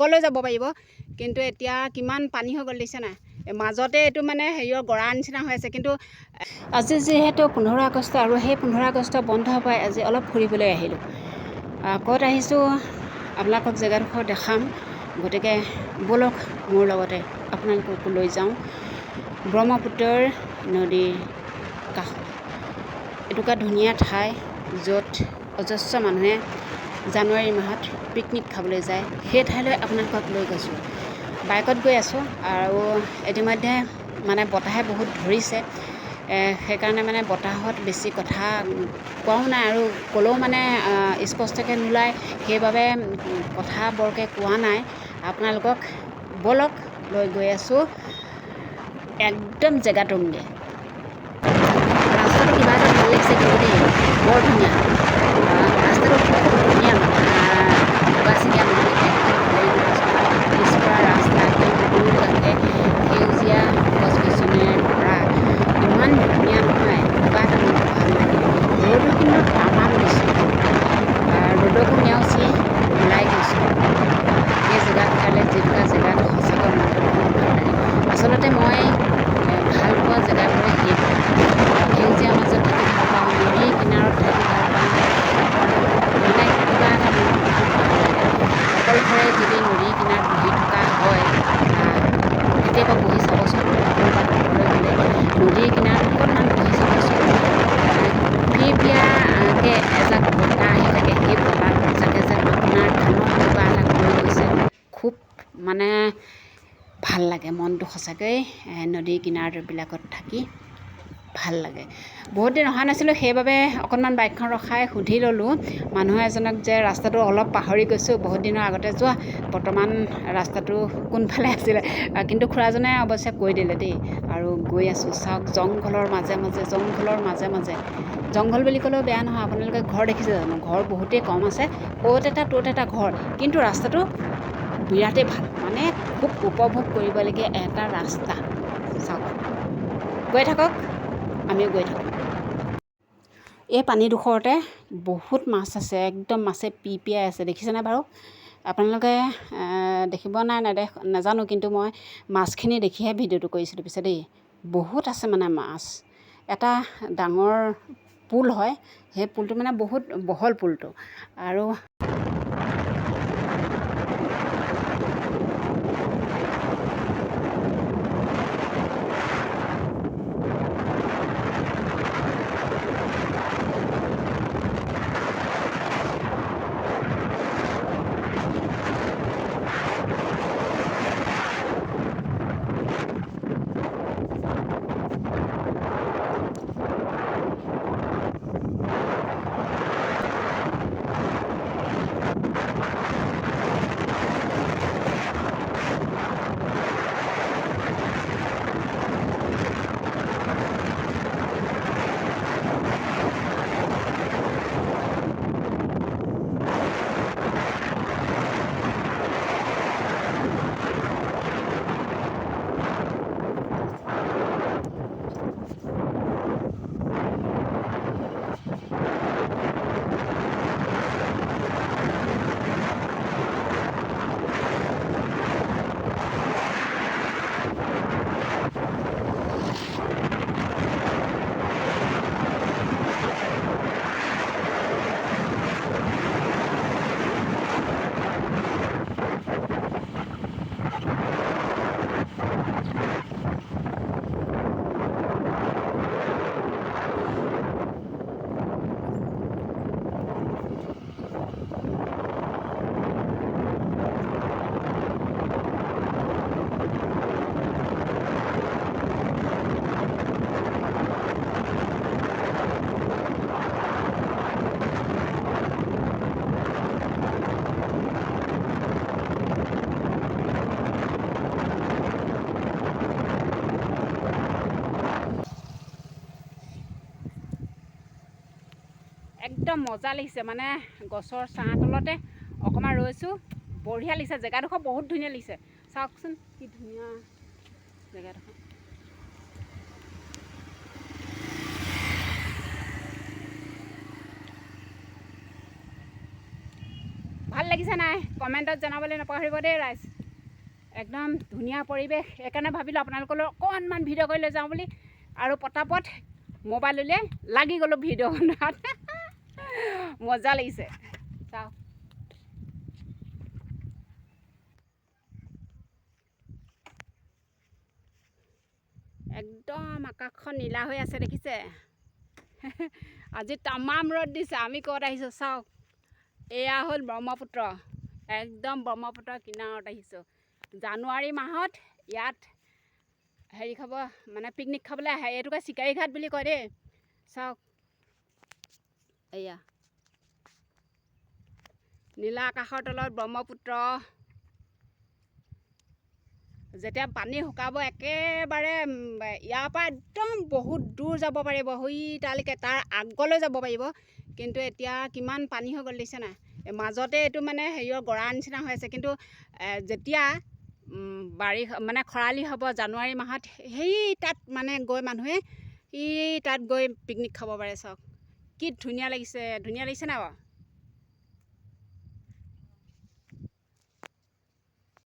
সকলোৱে যাব পাৰিব। কিন্তু এতিয়া কিমান পানী হৈ গ'ল দিছে নাই? মাজতে এইটো মানে হেৰিয়ৰ গড়াৰ নিচিনা হৈ আছে। কিন্তু আজি যিহেতু পোন্ধৰ আগষ্ট আৰু সেই পোন্ধৰ আগষ্ট বন্ধ পাই আজি অলপ ফুৰিবলৈ আহিলোঁ। আহ, ক'ত আহিছোঁ? আপোনালোকক জেগাডোখৰ দেখাম। গতিকে ব'লক মোৰ লগতে। আপোনালোককো লৈ যাওঁ। ব্ৰহ্মপুত্ৰৰ নদীৰ কাষত। এটুকুৰা ধুনীয়া ঠাই য'ত অজস্ৰ মানুহে জানুৱাৰী মাহত পিকনিক খাবলৈ যায়। সেই ঠাইলৈ আপোনালোকক লৈ গৈছোঁ। বাইকত গৈ আছোঁ আৰু ইতিমধ্যে মানে বতাহে বহুত ধৰিছে। সেইকাৰণে মানে বতাহত বেছি কথা কোৱাও নাই আৰু ক'লেও মানে স্পষ্টকৈ নোলায়। সেইবাবে কথা বৰকৈ কোৱা নাই। আপোনালোকক ব'লক লৈ গৈ আছোঁ। একদম জেগাটোমগৈ ৰাস্তাটো কিবা এটা ভাল লাগিছে কিন্তু দেই। বৰ ধুনীয়া আহ, ৰাস্তাটো বহুত ধুনীয়া মানে বগাচিঙীয়া নহয় একদম প্লেইন ৰাস্তা পিছপৰা ৰাস্তা একদম দূৰ কাষে সেউজীয়া গছ গছনিৰে ভৰা ইমান ধুনীয়া নহয় কিবা এটা মনটো ভাল লাগে ৰ'দো কিন্তু তামাম দিছে আহ, ৰ'দকো নেওচি ওলাই গৈছোঁ সেই জেগাডোখৰলৈ যিটুকুৰা জেগাত সঁচাকৈ মনটো বহুত ভাল লাগে আচলতে মই এ, ভাল পোৱা জেগাবোৰে সেইবোৰ সেউজীয়াৰ মাজত থাকি ভাল পাওঁ নদীৰ কিনাৰত থাকি ভাল পাওঁ মানে কিবা এটা মনটো বহুত ভাল লাগে অকলশৰে যদি নদীৰ কিনাৰত বহি থকা হয় আহ, কেতিয়াবা বহি চাবচোন ক'ৰবাত ঘৰলৈ গ'লে নদীৰ কিনাৰত অকণমান বহি চাবচোন ফিৰফিৰিয়াকৈ এজাক বতাহ আহি থাকে সেই বতাহজাকে যেন আপোনাৰ কাণত কিবা এটা কৈ গৈছে খুব মানে ভাল লাগে মনটো সঁচাকৈ নদীৰ কিনাৰবিলাকত থাকি ভাল লাগে। বহুত দিন অহা নাছিলোঁ সেইবাবে অকণমান বাইকখন ৰখাই সুধি ল'লোঁ। মানুহ এজনক যে ৰাস্তাটো অলপ পাহৰি গৈছোঁ বহুত দিনৰ আগতে যোৱা বৰ্তমান ৰাস্তাটো কোনফালে আছিলে কিন্তু খুৰাজনে অৱশ্যে কৈ দিলে দেই আৰু গৈ আছোঁ। চাওক জংঘলৰ মাজে মাজে জংঘলৰ মাজে মাজে। জংঘল বুলি ক'লেও বেয়া নহয় আপোনালোকে ঘৰ দেখিছে জানো? ঘৰ বহুতেই কম আছে অ'ত এটা ত'ত এটা ঘৰ। কিন্তু ৰাস্তাটো বিৰাটেই ভাল। মানে খুব উপভোগ কৰিবলগীয়া এটা ৰাস্তা। চাওক। গৈ থাকক। আমিও গৈ থাকোঁ। এই পানীডোখৰতে বহুত মাছ আছে একদম মাছে পি পিয়াই আছে। দেখিছেনে বাৰু? আপোনালোকে দেখিব নাই নেদেখ নাজানো কিন্তু মই মাছখিনি দেখিহে ভিডিঅ'টো কৰিছিলোঁ পিছে দেই। বহুত আছে মানে মাছ। এটা ডাঙৰ পুল হয়। সেই পুলটো মানে বহুত বহল পুলটো। আৰু একদম মজা লাগিছে। মানে গছৰ ছাঁ তলতে অকণমান ৰৈছোঁ। বঢ়িয়া লাগিছে। জেগাডোখৰ বহুত ধুনীয়া লাগিছে। চাওকচোন কি ধুনীয়া জেগাডোখৰ। ভাল লাগিছে নাই? কমেণ্টত জনাবলৈ নপাহৰিব দেই ৰাইজ। একদম ধুনীয়া পৰিৱেশ। সেইকাৰণে ভাবিলোঁ আপোনালোকলৈ অকণমান ভিডিঅ' কৰি লৈ যাওঁ বুলি। আৰু পটাপট মোবাইল উলিয়াই লাগি গ'লোঁ ভিডিঅ' বনোৱাত মজা লাগিছে। চাওক একদম আকাশখন নীলা হৈ আছে দেখিছে। আজি তামাম ৰ'দ দিছে, আমি ক'ত আহিছোঁ চাওক। এয়া হ'ল ব্ৰহ্মপুত্ৰ, একদম ব্ৰহ্মপুত্ৰৰ কিনাৰত আহিছোঁ। জানুৱাৰী মাহত ইয়াত হেৰি খাব মানে পিকনিক খাবলৈ আহে, এইটোকে চিকাৰী ঘাট বুলি কয় দেই। চাওক। এয়া। নীলা আকাশৰ তলত ব্ৰহ্মপুত্ৰ। যেতিয়া পানী শুকাব একেবাৰে ইয়াৰ পৰা একদম বহুত দূৰ যাব পাৰিব। সৈ তালৈকে তাৰ আগলৈ যাব পাৰিব। কিন্তু এতিয়া কিমান পানী হৈ গ'ল দেখিছে নাই? মাজতে এইটো মানে হেৰিয়ৰ গৰাৰ নিচিনা হৈ আছে। কিন্তু যেতিয়া বাৰিষা মানে খৰালি হ'ব জানুৱাৰী মাহত সেই তাত মানে গৈ মানুহে ই তাত গৈ পিকনিক খাব পাৰে চাওক। কি ধুনীয়া লাগিছে ধুনীয়া লাগিছে নাই বাৰু?